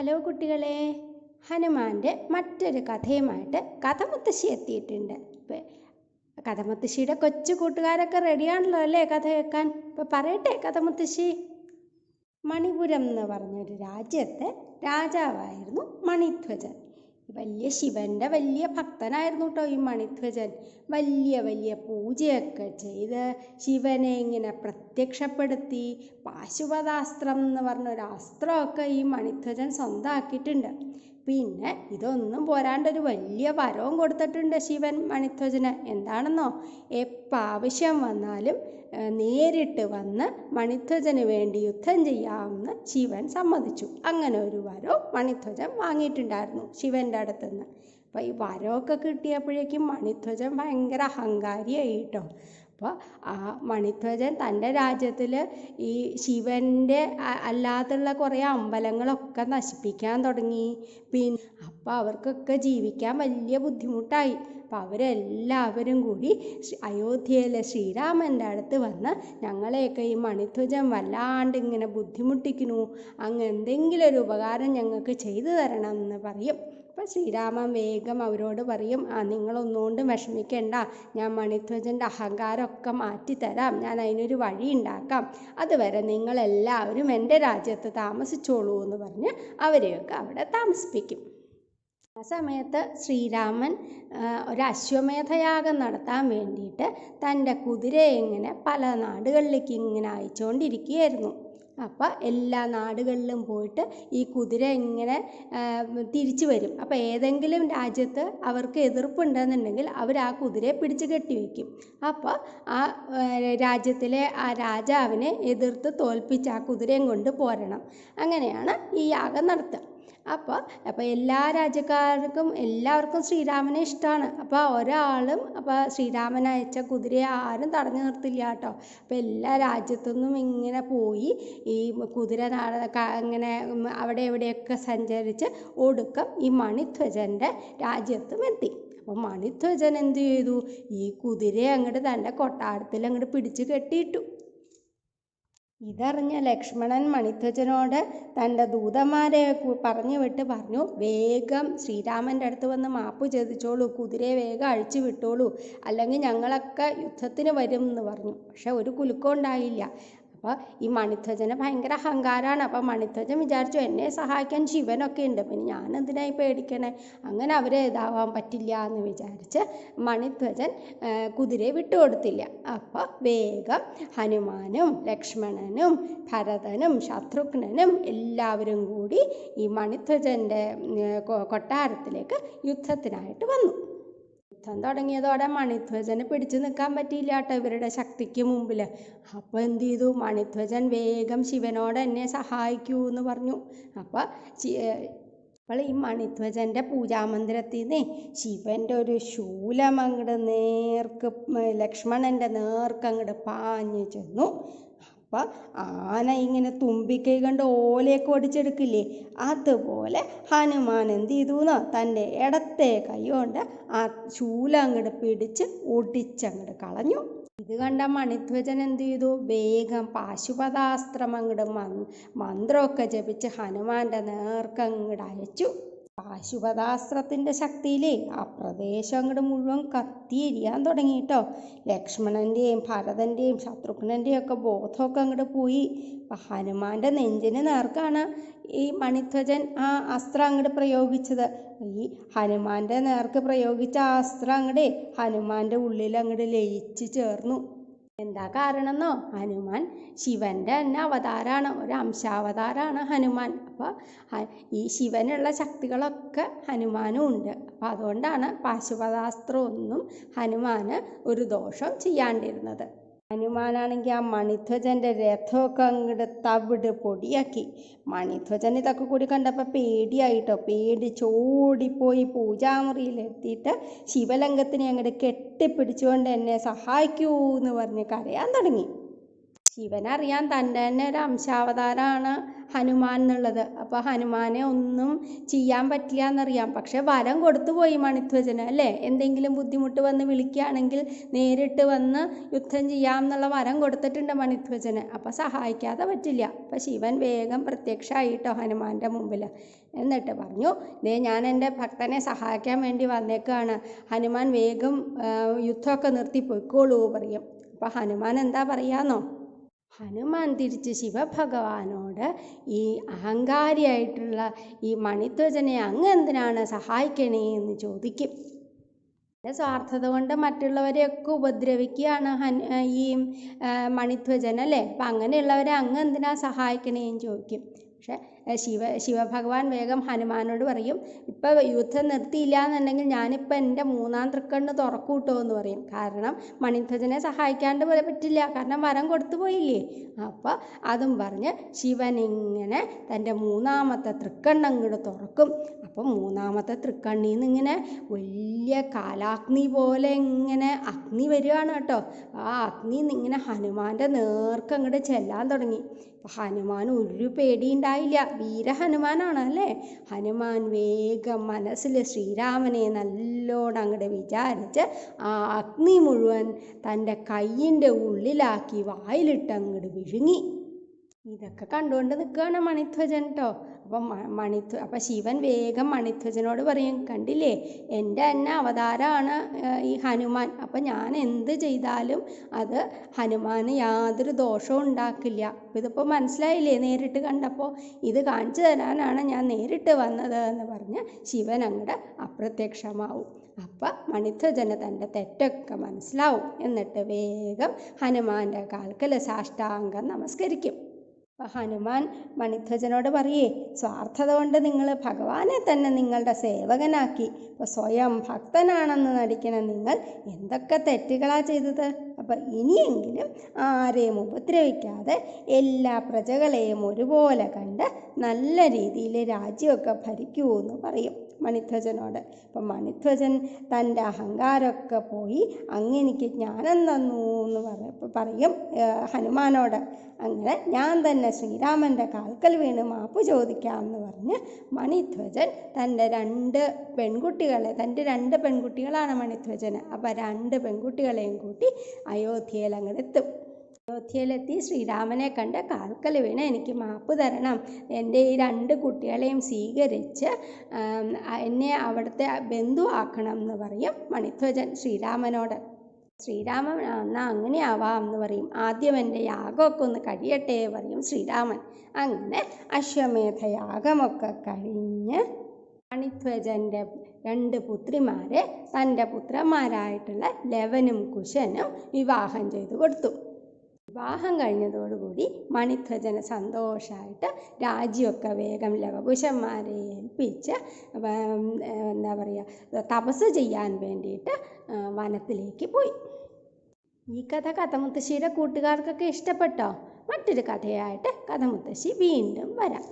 Hello കുട്ടികളെ ഹനുമാന്റെ മറ്റൊരു കഥയുമായിട്ട് കഥമുത്തശ്ശി എത്തിയിട്ടുണ്ട്. ഇപ്പം കഥമുത്തശ്ശിയുടെ കൊച്ചു കൂട്ടുകാരൊക്കെ റെഡിയാണല്ലോ അല്ലേ കഥ കേൾക്കാൻ? ഇപ്പം പറയട്ടെ കഥമുത്തശ്ശി. മണിപുരം എന്ന് പറഞ്ഞൊരു രാജ്യത്തെ രാജാവായിരുന്നു മണിധ്വജൻ. വലിയ ശിവന്റെ വലിയ ഭക്തനായിരുന്നു കേട്ടോ ഈ മണിധ്വജൻ. വലിയ വലിയ പൂജയൊക്കെ ചെയ്ത് ശിവനെ ഇങ്ങനെ പ്രത്യക്ഷപ്പെടുത്തി പാശുപതാസ്ത്രം എന്ന് പറഞ്ഞൊരു അസ്ത്രമൊക്കെ ഈ മണിധ്വജൻ സ്വന്തമാക്കിയിട്ടുണ്ട് പിന്നെ ഇതൊന്നും പോരാണ്ടൊരു വലിയ വരവും കൊടുത്തിട്ടുണ്ട് ശിവൻ മണിധ്വജന്. എന്താണെന്നോ? എപ്പോൾ ആവശ്യം വന്നാലും നേരിട്ട് വന്ന് മണിധ്വജന് വേണ്ടി യുദ്ധം ചെയ്യാമെന്ന് ശിവൻ സമ്മതിച്ചു. അങ്ങനെ ഒരു വരവ് മണിധ്വജൻ വാങ്ങിയിട്ടുണ്ടായിരുന്നു ശിവന്റെ അടുത്തുനിന്ന്. അപ്പോൾ ഈ വരമൊക്കെ കിട്ടിയപ്പോഴേക്കും മണിധ്വജൻ ഭയങ്കര അഹങ്കാരിയായി കേട്ടോ. അപ്പോൾ ആ മണിധ്വജൻ തന്റെ രാജ്യത്തിൽ ഈ ശിവന്റെ അല്ലാതുള്ള കുറേ അമ്പലങ്ങളൊക്കെ നശിപ്പിക്കാൻ തുടങ്ങി. പിന്നെ അപ്പോൾ അവർക്കൊക്കെ ജീവിക്കാൻ വലിയ ബുദ്ധിമുട്ടായി. അപ്പോൾ അവരെല്ലാവരും കൂടി അയോധ്യയിലെ ശ്രീരാമന്റെ അടുത്ത് വന്ന് ഞങ്ങളെയൊക്കെ ഈ മണിധ്വജൻ വല്ലാണ്ട് ഇങ്ങനെ ബുദ്ധിമുട്ടിക്കുന്നു. അങ്ങ് എന്തെങ്കിലും ഒരു ഉപകാരം ഞങ്ങൾക്ക് ചെയ്തു തരണം എന്ന് പറയും. അപ്പോൾ ശ്രീരാമൻ വേഗം അവരോട് പറയും ആ നിങ്ങളൊന്നുകൊണ്ടും വിഷമിക്കേണ്ട. ഞാൻ മണിധ്വജന്റെ അഹങ്കാരമൊക്കെ മാറ്റിത്തരാം ഞാൻ അതിനൊരു വഴി ഉണ്ടാക്കാം. അതുവരെ നിങ്ങളെല്ലാവരും എന്റെ രാജ്യത്ത് താമസിച്ചോളൂ എന്ന് പറഞ്ഞ് അവരെയൊക്കെ അവിടെ താമസിപ്പിക്കും. ആ സമയത്ത് ശ്രീരാമൻ ഒരു അശ്വമേധയാഗം നടത്താൻ വേണ്ടിയിട്ട് തന്റെ കുതിരയെ ഇങ്ങനെ പല നാടുകളിലേക്ക് ഇങ്ങനെ അയച്ചുകൊണ്ടിരിക്കുകയായിരുന്നു. അപ്പോൾ എല്ലാ നാടുകളിലും പോയിട്ട് ഈ കുതിര ഇങ്ങനെ തിരിച്ചു വരും. അപ്പോൾ ഏതെങ്കിലും രാജ്യത്ത് അവർക്ക് എതിർപ്പുണ്ടെന്നുണ്ടെങ്കിൽ അവർ ആ കുതിരയെ പിടിച്ച് കെട്ടിവെക്കും അപ്പോൾ ആ ആ, രാജ്യത്തിലെ ആ രാജാവിനെ എതിർത്ത് തോൽപ്പിച്ച് ആ കുതിരയും കൊണ്ട് പോരണം. അങ്ങനെയാണ് ഈ യാഗം നടത്തുക. അപ്പോൾ അപ്പോൾ എല്ലാ രാജ്യക്കാർക്കും എല്ലാവർക്കും ശ്രീരാമനെ ഇഷ്ടമാണ് അപ്പോൾ ഒരാളും അപ്പോൾ ശ്രീരാമൻ അയച്ച കുതിരയെ ആരും തടഞ്ഞു നിർത്തില്ല കേട്ടോ. അപ്പോൾ എല്ലാ രാജ്യത്തുനിന്നും ഇങ്ങനെ പോയി ഈ കുതിര ഇങ്ങനെ അവിടെ എവിടെയൊക്കെ സഞ്ചരിച്ച് ഒടുക്കം ഈ മണിധ്വജന്റെ രാജ്യത്തും എത്തി. അപ്പോൾ മണിധ്വജൻ എന്ത് ചെയ്തു? ഈ കുതിരയെ അങ്ങോട്ട് തന്റെ കൊട്ടാരത്തിൽ അങ്ങോട്ട് പിടിച്ച് കെട്ടിയിട്ടു. ഇതറിഞ്ഞ ലക്ഷ്മണൻ മണിധ്വജനോട് തന്റെ ദൂതന്മാരെ പറഞ്ഞു വിട്ട് പറഞ്ഞു വേഗം ശ്രീരാമന്റെ അടുത്ത് വന്ന് മാപ്പ് ചോദിച്ചോളൂ കുതിരയെ വേഗം അഴിച്ചു വിട്ടോളൂ അല്ലെങ്കിൽ ഞങ്ങളൊക്കെ യുദ്ധത്തിന് വരും എന്ന് പറഞ്ഞു. പക്ഷെ ഒരു കുലുക്കം ഉണ്ടായില്ല. അപ്പോൾ ഈ മണിധ്വജനെ ഭയങ്കര അഹങ്കാരമാണ് അപ്പോൾ മണിധ്വജൻ വിചാരിച്ചു എന്നെ സഹായിക്കാൻ ശിവനൊക്കെ ഉണ്ട്. പിന്നെ ഞാൻ എന്തിനായി പേടിക്കണേ? അങ്ങനെ അവരെ ഇതാവാൻ പറ്റില്ല എന്ന് വിചാരിച്ച് മണിധ്വജൻ കുതിരയെ വിട്ടുകൊടുത്തില്ല അപ്പോൾ വേഗം ഹനുമാനും ലക്ഷ്മണനും ഭരതനും ശത്രുഘ്നനും എല്ലാവരും കൂടി ഈ മണിധ്വജന്റെ കൊട്ടാരത്തിലേക്ക് യുദ്ധത്തിനായിട്ട് വന്നു. യുദ്ധം തുടങ്ങിയതോടെ മണിധ്വജന് പിടിച്ചു നിൽക്കാൻ പറ്റിയില്ല കേട്ടോ ഇവരുടെ ശക്തിക്ക് മുമ്പിൽ അപ്പോൾ എന്ത് ചെയ്തു? മണിധ്വജൻ വേഗം ശിവനോട് എന്നെ സഹായിക്കൂ എന്ന് പറഞ്ഞു. അപ്പോൾ അപ്പോൾ ഈ മണിധ്വജന്റെ പൂജാമന്ദിരത്തിൽ നിന്ന് ശിവന്റെ ഒരു ശൂലം അങ്ങോട്ട് നേർക്ക് ലക്ഷ്മണന്റെ നേർക്ക് അങ്ങോട്ട് പാഞ്ഞു ചെന്നു. അപ്പം ആന ഇങ്ങനെ തുമ്പിക്കൈ കണ്ട് ഓലയൊക്കെ ഒടിച്ചെടുക്കില്ലേ അതുപോലെ ഹനുമാൻ എന്ത് ചെയ്തു എന്നോ തന്റെ ഇടത്തെ കൈ കൊണ്ട് ആ ശൂല അങ്ങോട്ട് പിടിച്ച് ഒടിച്ചങ്ങോട്ട് കളഞ്ഞു. ഇത് കണ്ട മണിധ്വജൻ എന്ത് ചെയ്തു? വേഗം പാശുപതാസ്ത്രം അങ്ങോട്ട് മന്ത്രമൊക്കെ ജപിച്ച് ഹനുമാന്റെ നേർക്ക് അങ്ങോട്ട് അയച്ചു. പാശുപതാസ്ത്രത്തിന്റെ ശക്തിയിലേ ആ പ്രദേശം അങ്ങോട്ട് മുഴുവൻ കത്തിയെരിയാൻ തുടങ്ങി കേട്ടോ ലക്ഷ്മണന്റെയും ഭരതന്റെയും ശത്രുഘ്നന്റെയും ഒക്കെ ബോധമൊക്കെ അങ്ങോട്ട് പോയി. ഹനുമാന്റെ നെഞ്ചിന് നേർക്കാണ് ഈ മണിധ്വജൻ ആ അസ്ത്രം അങ്ങോട്ട് പ്രയോഗിച്ചത്. ഈ ഹനുമാന്റെ നേർക്ക് പ്രയോഗിച്ച ആ അസ്ത്രം അങ്ങോട്ട് ഹനുമാന്റെ ഉള്ളിൽ അങ്ങോട്ട് ലയിച്ച് ചേർന്നു. എന്താ കാരണം എന്നോ ഹനുമാൻ ശിവന്റെ തന്നെ അവതാരമാണ് ഒരു അംശാവതാരമാണ് ഹനുമാൻ. അപ്പോൾ ഈ ശിവനുള്ള ശക്തികളൊക്കെ ഹനുമാനും ഉണ്ട്. അപ്പം അതുകൊണ്ടാണ് പാശുപതാസ്ത്രമൊന്നും ഹനുമാന് ഒരു ദോഷം ചെയ്യാണ്ടിരുന്നത്. ഹനുമാനാണെങ്കിൽ ആ മണിധ്വജന്റെ രഥമൊക്കെ അങ്ങോട്ട് തവിട് പൊടിയാക്കി. മണിധ്വജൻ ഇതൊക്കെ കൂടി കണ്ടപ്പോൾ പേടിയായിട്ടോ. പേടി പേടിച്ചോടിപ്പോയി പൂജാമുറിയിലെത്തിയിട്ട് ശിവലംഗത്തിനെ അങ്ങോട്ട് കെട്ടിപ്പിടിച്ചുകൊണ്ട് എന്നെ സഹായിക്കൂ എന്ന് പറഞ്ഞ് കരയാൻ തുടങ്ങി. ശിവനറിയാം തന്റെ തന്നെ ഒരു അംശാവതാരമാണ് ഹനുമാൻ എന്നുള്ളത്. അപ്പോൾ ഹനുമാനെ ഒന്നും ചെയ്യാൻ പറ്റില്ല എന്നറിയാം പക്ഷേ വരം കൊടുത്തു പോയി മണിധ്വജന് അല്ലേ? എന്തെങ്കിലും ബുദ്ധിമുട്ട് വന്ന് വിളിക്കുകയാണെങ്കിൽ നേരിട്ട് വന്ന് യുദ്ധം ചെയ്യാം എന്നുള്ള വരം കൊടുത്തിട്ടുണ്ട് മണിധ്വജന്. അപ്പോൾ സഹായിക്കാതെ പറ്റില്ല. അപ്പോൾ ശിവൻ വേഗം പ്രത്യക്ഷമായിട്ടോ ഹനുമാന്റെ മുമ്പിൽ എന്നിട്ട് പറഞ്ഞു ദേ ഞാൻ എന്റെ ഭക്തനെ സഹായിക്കാൻ വേണ്ടി വന്നേക്കാണ്. ഹനുമാൻ വേഗം യുദ്ധമൊക്കെ നിർത്തി പൊയ്ക്കോളൂ പറയും. അപ്പോൾ ഹനുമാൻ എന്താ പറയാന്നോ? ഹനുമാൻ തിരിച്ച് ശിവഭഗവാനോട് ഈ അഹങ്കാരിയായിട്ടുള്ള ഈ മണിധ്വജനെ അങ്ങ് എന്തിനാണ് സഹായിക്കണേ എന്ന് ചോദിക്കും. എന്റെ സ്വാർത്ഥത കൊണ്ട് മറ്റുള്ളവരെയൊക്കെ ഉപദ്രവിക്കുകയാണ് ഹൻ ഈ മണിധ്വജൻ അല്ലേ? അപ്പം അങ്ങനെയുള്ളവരെ അങ്ങ് സഹായിക്കണേ എന്ന് ചോദിക്കും. പക്ഷെ ശിവ ശിവഭഗവാൻ വേഗം ഹനുമാനോട് പറയും ഇപ്പം യുദ്ധം നിർത്തിയില്ല എന്നുണ്ടെങ്കിൽ ഞാനിപ്പോൾ എന്റെ മൂന്നാം തൃക്കണ്ണ് തുറക്കൂട്ടോ എന്ന് പറയും. കാരണം മണിധ്വജനെ സഹായിക്കാണ്ട് പറ്റില്ല. കാരണം വരം കൊടുത്തു പോയില്ലേ? അപ്പോൾ അതും പറഞ്ഞ് ശിവൻ ഇങ്ങനെ തന്റെ മൂന്നാമത്തെ തൃക്കണ്ണങ്ങോട് തുറക്കും. അപ്പം മൂന്നാമത്തെ തൃക്കണ്ണിൽ നിന്ന് ഇങ്ങനെ വലിയ കാലാഗ്നി പോലെ ഇങ്ങനെ അഗ്നി വരികയാണ് കേട്ടോ. ആ അഗ്നി ഇങ്ങനെ ഹനുമാന്റെ നേർക്ക് അങ്ങോട്ട് ചെല്ലാൻ തുടങ്ങി. ഹനുമാൻ ഒരു പേടിയുണ്ടായില്ല വീരഹനുമാനാണ് അല്ലേ ഹനുമാൻ വേഗം മനസ്സിൽ ശ്രീരാമനെ നല്ലോണം അങ്ങോട്ട് വിചാരിച്ച് ആ അഗ്നി മുഴുവൻ തന്റെ കയ്യിന്റെ ഉള്ളിലാക്കി വായിലിട്ട് അങ്ങോട്ട് വിഴുങ്ങി. ഇതൊക്കെ കണ്ടുകൊണ്ട് നിൽക്കുകയാണ് മണിധ്വജൻ കേട്ടോ അപ്പം മണിധ്വ അപ്പം ശിവൻ വേഗം മണിധ്വജനോട് പറയും കണ്ടില്ലേ? എന്റെ തന്നെ അവതാരമാണ് ഈ ഹനുമാൻ. അപ്പം ഞാൻ എന്ത് ചെയ്താലും അത് ഹനുമാന് യാതൊരു ദോഷവും ഉണ്ടാക്കില്ല. ഇതിപ്പോൾ മനസ്സിലായില്ലേ? നേരിട്ട് കണ്ടപ്പോൾ ഇത് കാണിച്ചു തരാനാണ് ഞാൻ നേരിട്ട് വന്നത് എന്ന് പറഞ്ഞ് ശിവൻ അങ്ങോട്ട് അപ്രത്യക്ഷമാവും. അപ്പം മണിധ്വജന് തന്റെ തെറ്റൊക്കെ മനസ്സിലാവും. എന്നിട്ട് വേഗം ഹനുമാന്റെ കാൽക്കൽ സാഷ്ടാംഗം നമസ്കരിക്കും. ഹനുമാൻ മണിധ്വജനോട് പറയേ സ്വാർത്ഥത കൊണ്ട് നിങ്ങൾ ഭഗവാനെ തന്നെ നിങ്ങളുടെ സേവകനാക്കി. സ്വയം ഭക്തനാണെന്ന് നടിക്കണ നിങ്ങൾ എന്തൊക്കെ തെറ്റുകളാ ചെയ്തത്? അപ്പം ഇനിയെങ്കിലും ആരെയും ഉപദ്രവിക്കാതെ എല്ലാ പ്രജകളെയും ഒരുപോലെ കണ്ട് നല്ല രീതിയിൽ രാജ്യമൊക്കെ ഭരിക്കൂ എന്ന് പറയും മണിധ്വജനോട്. അപ്പം മണിധ്വജൻ തന്റെ അഹങ്കാരമൊക്കെ പോയി അങ്ങെനിക്ക് ജ്ഞാനം തന്നു എന്ന് പറ പറയും ഹനുമാനോട്. അങ്ങനെ ഞാൻ തന്നെ ശ്രീരാമന്റെ കാൽക്കൽ വീണ് മാപ്പ് ചോദിക്കാം എന്ന് പറഞ്ഞ് മണിധ്വജൻ തന്റെ രണ്ട് പെൺകുട്ടികളെ തന്റെ രണ്ട് പെൺകുട്ടികളാണ് മണിധ്വജന്. അപ്പം രണ്ട് പെൺകുട്ടികളെയും കൂട്ടി അയോധ്യയിൽ അങ്ങോട്ട് എത്തും. അയോധ്യയിലെത്തി ശ്രീരാമനെ കണ്ട് കാൽക്കൽ വീണ് എനിക്ക് മാപ്പ് തരണം. എന്റെ ഈ രണ്ട് കുട്ടികളെയും സ്വീകരിച്ച് എന്നെ അവിടുത്തെ ബന്ധു ആക്കണം എന്ന് പറയും മണിധ്വജൻ ശ്രീരാമനോട്. ശ്രീരാമൻ എന്നാൽ അങ്ങനെ ആവാം എന്ന് പറയും. ആദ്യം എന്റെ യാഗമൊക്കെ ഒന്ന് കഴിയട്ടെ പറയും ശ്രീരാമൻ. അങ്ങനെ അശ്വമേധ യാഗമൊക്കെ കഴിഞ്ഞ് മണിധ്വജന്റെ രണ്ട് പുത്രിമാരെ തന്റെ പുത്രന്മാരായിട്ടുള്ള ലവനും കുശനും വിവാഹം ചെയ്തു കൊടുത്തു. വിവാഹം കഴിഞ്ഞതോടുകൂടി മണിധ്വജന് സന്തോഷമായിട്ട് രാജ്യമൊക്കെ വേഗം ലവകുശന്മാരെ ഏൽപ്പിച്ച് എന്താ പറയുക തപസ് ചെയ്യാൻ വേണ്ടിയിട്ട് വനത്തിലേക്ക് പോയി. ഈ കഥ കഥമുത്തശ്ശിയുടെ കൂട്ടുകാർക്കൊക്കെ ഇഷ്ടപ്പെട്ടോ? മറ്റൊരു കഥയായിട്ട് കഥമുത്തശ്ശി വീണ്ടും വരാം.